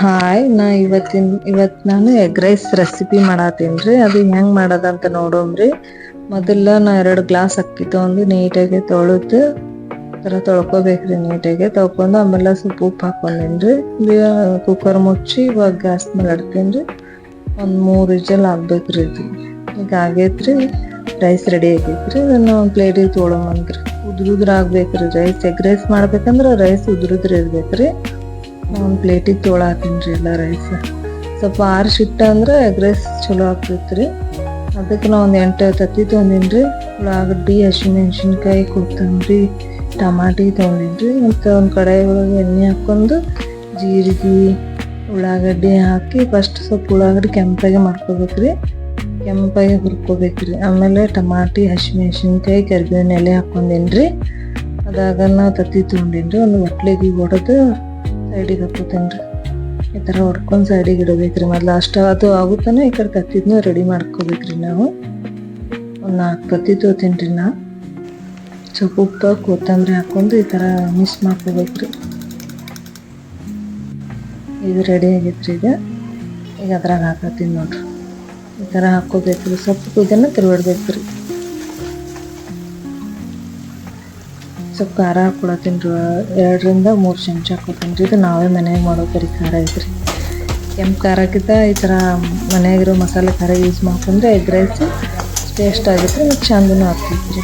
Hi, ನಾ ಇವತ್ತಿನ, ಇವತ್ತು ನಾನು ಎಗ್ ರೈಸ್ ರೆಸಿಪಿ ಮಾಡತ್ತೀನಿ ರೀ ಅದು ಹೆಂಗೆ ಮಾಡೋದಂತ ನೋಡೋಮ್ರಿ. ಮೊದಲ ನಾ ಎರಡು ಗ್ಲಾಸ್ ಅಕ್ಕಿ ತೊಗೊಂಡು ನೀಟಾಗಿ ತೊಳೆದು ಥರ ತೊಳ್ಕೊಬೇಕ್ರಿ ನೀಟಾಗಿ. ತೊಳ್ಕೊಂಡು ಆಮೇಲೆ ಸ್ವಲ್ಪ ಉಪ್ಪು ಹಾಕೊಂಡೇನಿ ರೀ ಕುಕ್ಕರ್ ಮುಚ್ಚಿ ಇವಾಗ ಗ್ಯಾಸ್ ಮೇಲೆ ಇಡ್ತೀನಿ ರೀ ಒಂದು ಮೂರು ವಿಜಲ್ ಆಗ್ಬೇಕ್ರಿ ಇದು. ಈಗ ಆಗೈತ್ರಿ ರೈಸ್ ರೆಡಿ ಆಗೈತ್ರಿ. ನಾನು ಒಂದು ಪ್ಲೇಟಿಗೆ ತೊಗೊಳಂದ್ರಿ ಉದ್ರ ಉದ್ರ ಆಗ್ಬೇಕ್ರಿ ರೈಸ್ ಎಗ್ ರೈಸ್ ಮಾಡ್ಬೇಕಂದ್ರೆ ರೈಸ್ ಉದ್ರುದ್ರ ಇರ್ಬೇಕ್ರಿ. ಒಂದು ಪ್ಲೇಟಿಗೆ ತೊಗೊಳತ್ತೀನಿ ರೀ ಎಲ್ಲ ರೈಸ್ ಸ್ವಲ್ಪ ಆರಿಸಿಟ್ಟ ಅಂದ್ರೆ ರೈಸ್ ಚಲೋ ಆಗ್ತೈತೆ ರೀ. ಅದಕ್ಕೆ ನಾ ಒಂದು ಎಂಟು ತತ್ತಿ ತೊಗೊಂಡಿನ್ರಿ ರೀ. ಉಳ್ಳಾಗಡ್ಡಿ ಹಸಿಮೆಣ್ಸಿನ್ಕಾಯಿ ಕೊತ್ತಂಬರಿ, ಟಮಾಟಿ ತೊಗೊಂಡಿನ್ರಿ ರೀ. ಮತ್ತು ಒಂದು ಕಡಾಯಿ ಒಳಗೆ ಎಣ್ಣೆ ಹಾಕ್ಕೊಂಡು ಜೀರಿಗೆ, ಉಳ್ಳಾಗಡ್ಡಿ ಹಾಕಿ ಫಸ್ಟ್ ಸ್ವಲ್ಪ ಉಳ್ಳಾಗಡ್ಡಿ ಕೆಂಪಾಗಿ ಮಾಡ್ಕೋಬೇಕ್ರಿ ಕೆಂಪಾಗಿ ಹುರ್ಕೋಬೇಕ್ರಿ ಆಮೇಲೆ ಟಮಾಟಿ ಹಸಿಮೆಣ್ಸಿನ್ಕಾಯಿ ಕರಿಬೇವಿನ ಎಲೆ ಹಾಕ್ಕೊಂಡಿನ್ರಿ ರೀ. ಅದಾಗ ನಾವು ತತ್ತಿ ತೊಗೊಂಡಿನ್ರಿ ರೀ. ಒಂದು ಒಟ್ಲಿಗೆ ಹೊಡೆದು ಸೈಡಿಗೆ ಹಾಕೋತೇನೆ ರೀ ಈ ಥರ ಹೊಡ್ಕೊಂಡು ಸೈಡಿಗೆ ಇಡಬೇಕ್ರಿ. ಮೊದಲು ಅಷ್ಟು ಅದು ಆಗುತ್ತಾನೆ ಈ ಕಡೆ ತತ್ತಿದ್ನೂ ರೆಡಿ ಮಾಡ್ಕೋಬೇಕ್ರಿ ನಾವು. ಒಂದು ನಾಲ್ಕು ತತ್ತಿ ತೋತೀನಿ ನಾ. ಸ್ವಲ್ಪ ಉಪ್ಪು, ಕೊತ್ತಂಬರಿ ಹಾಕ್ಕೊಂಡು ಈ ಥರ ಮಿಕ್ಸ್ ಮಾಡ್ಕೋಬೇಕ್ರಿ. ಇದು ರೆಡಿ ಆಗೈತ್ರಿ ಈಗ. ಈಗ ಅದ್ರಾಗ ಹಾಕತ್ತೀನಿ ನೋಡ್ರಿ. ಈ ಥರ ಹಾಕ್ಕೋಬೇಕ್ರಿ. ಸ್ವಲ್ಪ ಇದನ್ನು ತಿರುಗಾಡ್ಬೇಕ್ರಿ ಸ್ವಲ್ಪ ಖಾರ ಹಾಕೊಳತ್ತೀನಿ ರೀ. ಎರಡರಿಂದ ಮೂರು ಚಮಚ ಹಾಕೋತೀನಿ ರೀ. ಇದು ನಾವೇ ಮನೆಯಾಗ ಮಾಡೋ ಕರಿ ಖಾರ ಐತ್ರಿ. ಕೆಂಪು ಖಾರಕ್ಕಿಂತ ಈ ಥರ ಮನೆಯಾಗಿರೋ ಮಸಾಲೆ ಖಾರ ಯೂಸ್ ಮಾಡ್ಕೊಂಡ್ರೆ ಎಗ್ ರೈಸ್ ಟೇಸ್ಟ್ ಆಗೈತ್ರಿ ಮತ್ತು ಚಂದನೂ ಆಗ್ತೈತೆ ರೀ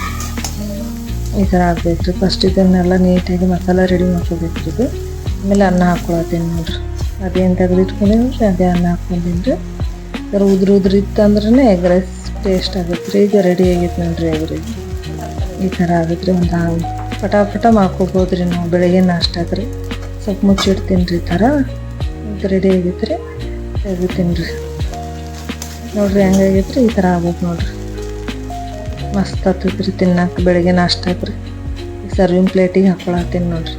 ಈ ಥರ ಆಗ್ಬೇಕು ರೀ ಫಸ್ಟ್ ಇದನ್ನೆಲ್ಲ ನೀಟಾಗಿ ಮಸಾಲೆ ರೆಡಿ ಮಾಡ್ಕೋಬೇಕು ಇದು ಆಮೇಲೆ ಅನ್ನ ಹಾಕ್ಕೊಳತ್ತೀನಿ ನೋಡ್ರಿ. ಅದೇನು ತೆಗೆದಿಟ್ಕೊಂಡೀನಿ ರೀ ಅದೇ ಅನ್ನ ಹಾಕ್ಕೊಂಡಿನಿ ರೀ. ಥರ ಉದ್ರ ಉದ್ರ ಇತ್ತಂದ್ರೆ ಎಗ್ ರೈಸ್ ಟೇಸ್ಟ್ ಆಗುತ್ತೆ ರೀ. ಈಗ ರೆಡಿ ಆಗೈತೆ ನೋಡ್ರಿ ಎಗ್ ರೈಸ್. ಈ ಥರ ಆಗುತ್ತೆ ರೀ ಒಂದು ಪಟ ಪಟ ಮಾಡ್ಕೋಬೋದು ರೀ ನಾವು ಬೆಳಗ್ಗೆ ನಾಷ್ಟ ರೀ ಸ್ವಲ್ಪ ಮುಚ್ಚಿಡ್ತೀನಿ ರೀ ಥರ. ರೆಡಿ ಆಗೈತೆ ರೀ ತೆಗಿತೀನಿ ರೀ ನೋಡ್ರಿ ಹೆಂಗಾಗೈತೆ ರೀ ಈ ಥರ ಆಗ್ಬೇಕು ನೋಡಿರಿ. ಮಸ್ತ್ ಆಗ್ತೈತೆ ರೀ ತಿನ್ನಕ್ಕೆ ಬೆಳಗ್ಗೆ ನಾಷ್ಟಾಕ ರೀ ಸರ್ವಿಂಗ್ ಪ್ಲೇಟಿಗೆ ಹಾಕೊಳತ್ತೀನಿ ನೋಡಿರಿ.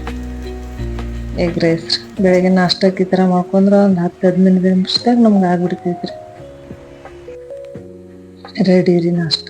ಎಗ್ ರೈಸ್ ರೀ. ಬೆಳಗ್ಗೆ ನಾಷ್ಟಕ್ಕೆ ಈ ಥರ ಮಾಡ್ಕೊಂಡ್ರೆ ಒಂದು ಹತ್ತು ಹದಿನೈದು ನಿಮಿಷದಾಗ ನಮ್ಗೆ ಆಗ್ಬಿಡ್ತೈತೆ ರೀ ರೆಡಿ ರೀ ನಾಷ್ಟ.